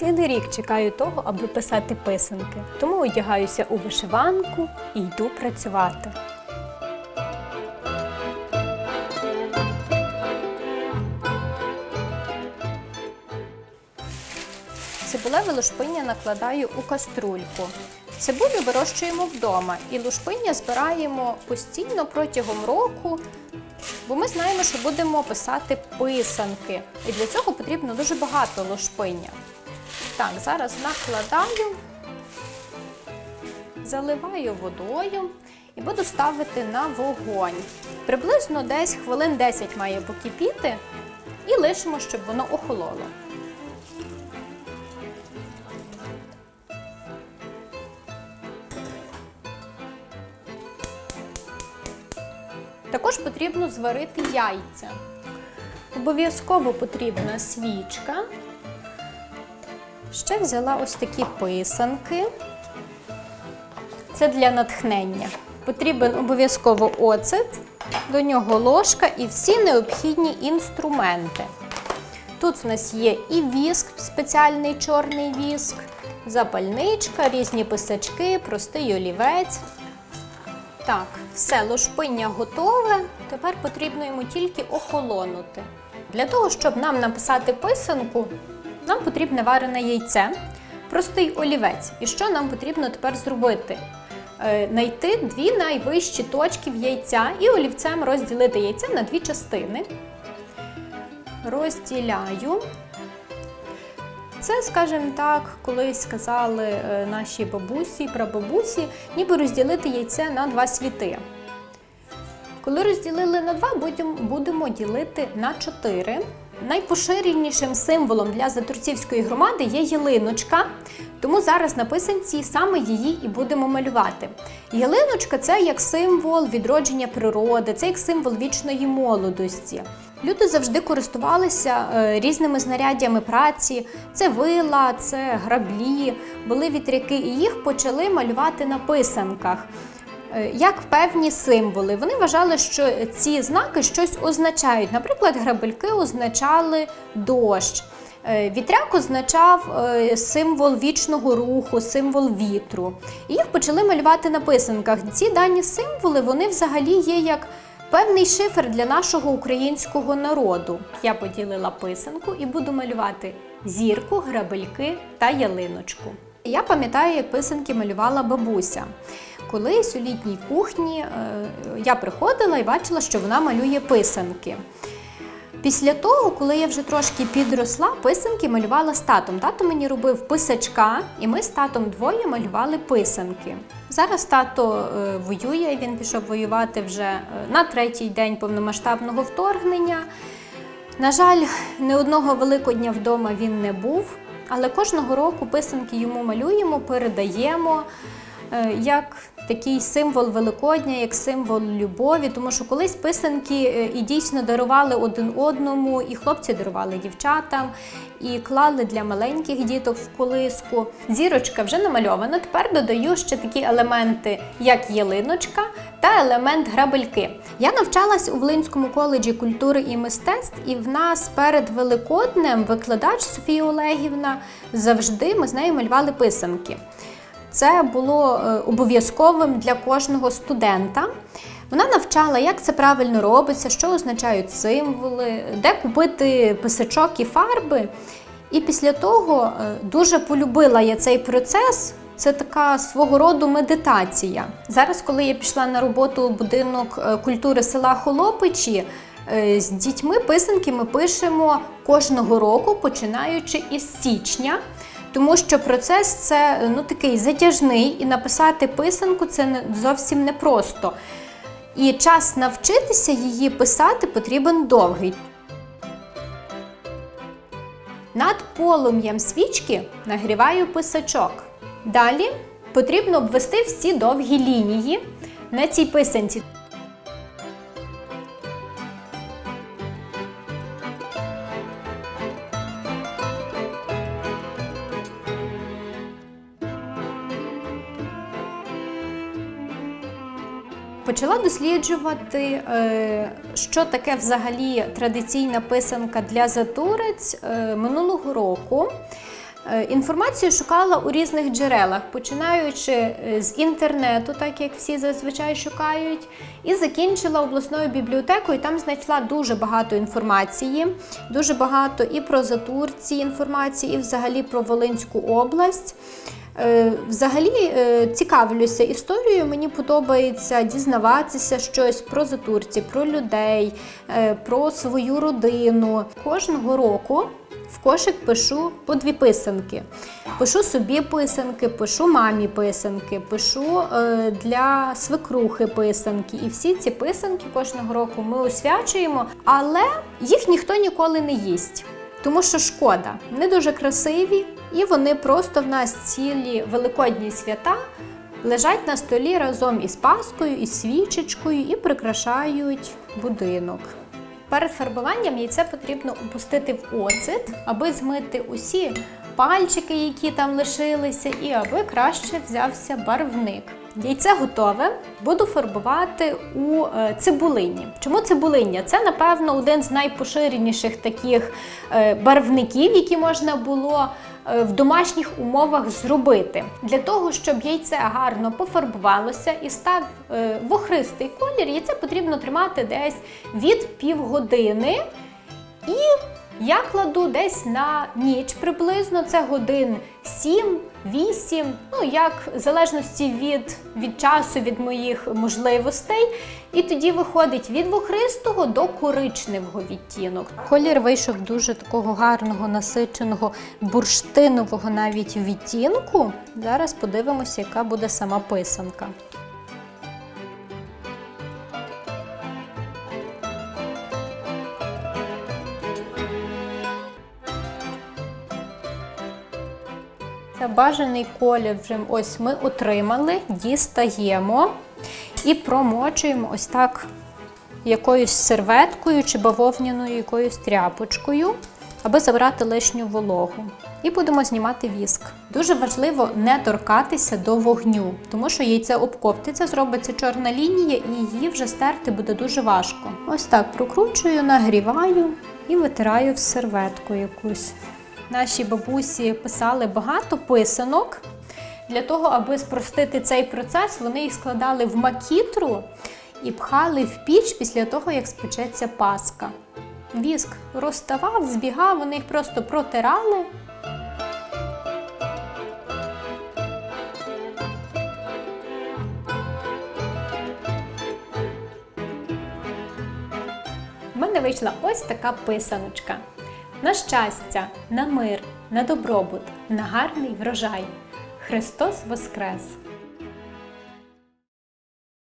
цілий рік чекаю того, аби писати писанки. Тому одягаюся у вишиванку і йду працювати. Цибулеве лушпиння накладаю у каструльку. Цибулю вирощуємо вдома і лушпиння збираємо постійно протягом року, бо ми знаємо, що будемо писати писанки. І для цього потрібно дуже багато лушпиння. Так, зараз накладаю, заливаю водою і буду ставити на вогонь. Приблизно десь хвилин 10 має покипіти і лишимо, щоб воно охололо. Також потрібно зварити яйця. Обов'язково потрібна свічка. Ще взяла ось такі писанки. Це для натхнення. Потрібен обов'язково оцет, до нього ложка і всі необхідні інструменти. Тут в нас є і віск, спеціальний чорний віск, запальничка, різні писачки, простий олівець. Так, все, лошпиння готове. Тепер потрібно йому тільки охолонути. Для того, щоб нам написати писанку, нам потрібне варене яйце, простий олівець. І що нам потрібно тепер зробити? Е, Найти дві найвищі точки в яйця і олівцем розділити яйце на дві частини. Розділяю. Це, скажімо так, колись сказали е, наші бабусі, прабабусі, ніби розділити яйце на два світи. Коли розділили на два, будемо, будемо ділити на чотири. Найпоширенішим символом для Затурцівської громади є ялиночка, тому зараз на писанці саме її і будемо малювати. Ялиночка це як символ відродження природи, це як символ вічної молодості. Люди завжди користувалися е, різними знаряддями праці: це вила, це граблі, були вітряки, і їх почали малювати на писанках. Е, Як певні символи. Вони вважали, що ці знаки щось означають. Наприклад, грабельки означали дощ. Е, Вітряк означав е, символ вічного руху, символ вітру. І їх почали малювати на писанках. Ці дані символи вони взагалі є як певний шифр для нашого українського народу. Я поділила писанку і буду малювати зірку, грабельки та ялиночку. Я пам'ятаю, як писанки малювала бабуся. Колись у літній кухні е, я приходила і бачила, що вона малює писанки. Після того, коли я вже трошки підросла, писанки малювала з татом. Тато мені робив писачка, і ми з татом двоє малювали писанки. Зараз тато е, воює, він пішов воювати вже е, на третій день повномасштабного вторгнення. На жаль, не одного великодня вдома він не був, але кожного року писанки йому малюємо, передаємо е, як такий символ Великодня, як символ любові, тому що колись писанки е, і дійсно дарували один одному, і хлопці дарували дівчатам, і клали для маленьких діток в колиску. Зірочка вже намальована. Тепер додаю ще такі елементи, як ялиночка та елемент грабельки. Я навчалась у Волинському коледжі культури і мистецтв, і в нас перед Великоднем викладач Софія Олегівна завжди ми з нею малювали писанки. Це було е, обов'язковим для кожного студента. Вона навчала, як це правильно робиться, що означають символи, де купити писачок і фарби. І після того е, дуже полюбила я цей процес. Це така свого роду медитація. Зараз, коли я пішла на роботу у будинок е, культури села Холопичі, з дітьми писанки ми пишемо кожного року, починаючи із січня. Тому що процес це ну такий затяжний, і написати писанку це не зовсім непросто. І час навчитися її писати потрібен довгий. Над полум'ям свічки нагріваю писачок. Далі потрібно обвести всі довгі лінії на цій писанці. Почала досліджувати, е, що таке взагалі традиційна писанка для затурець е, минулого року. Е, Інформацію шукала у різних джерелах, починаючи з інтернету, так як всі зазвичай шукають, і закінчила обласною бібліотекою. Там знайшла дуже багато інформації, дуже багато і про Затурці інформації, і взагалі про Волинську область. Е, Взагалі е, цікавлюся історією. Мені подобається дізнаватися щось про затурці, про людей, е, про свою родину. Кожного року в кошик пишу по дві писанки. Пишу собі писанки, пишу мамі писанки, пишу для свекрухи писанки. І всі ці писанки кожного року ми освячуємо, але їх ніхто ніколи не їсть. Тому що шкода, вони дуже красиві, і вони просто в нас цілі великодні свята лежать на столі разом із паскою, із свічечкою і прикрашають будинок. Перед фарбуванням яйце потрібно опустити в оцет, аби змити усі пальчики, які там лишилися, і аби краще взявся барвник. Яйце готове, буду фарбувати у е, цибулині. Чому цибулиння? Це, напевно, один з найпоширеніших таких е, барвників, які можна було е, в домашніх умовах зробити. Для того, щоб яйце гарно пофарбувалося і став е, в охристий колір, яйце потрібно тримати десь від півгодини. І я кладу десь на ніч приблизно, це годин 7-8, ну як в залежності від, від часу, від моїх можливостей. І тоді виходить від вохристого до коричневого відтінок. Колір вийшов дуже такого гарного, насиченого, бурштинового навіть відтінку. Зараз подивимося, яка буде сама писанка. Це бажаний колір вже ось ми отримали, дістаємо і промочуємо ось так якоюсь серветкою чи бавовняною якоюсь тряпочкою, аби забрати лишню вологу. І будемо знімати віск. Дуже важливо не торкатися до вогню, тому що яйце обкоптиться, зробиться чорна лінія, і її вже стерти буде дуже важко. Ось так прокручую, нагріваю і витираю в серветку якусь. Наші бабусі писали багато писанок. Для того, аби спростити цей процес, вони їх складали в макітру і пхали в піч після того, як спечеться паска. Віск розставав, збігав, вони їх просто протирали. В мене вийшла ось така писаночка. На щастя, на мир, на добробут, на гарний врожай. Христос Воскрес!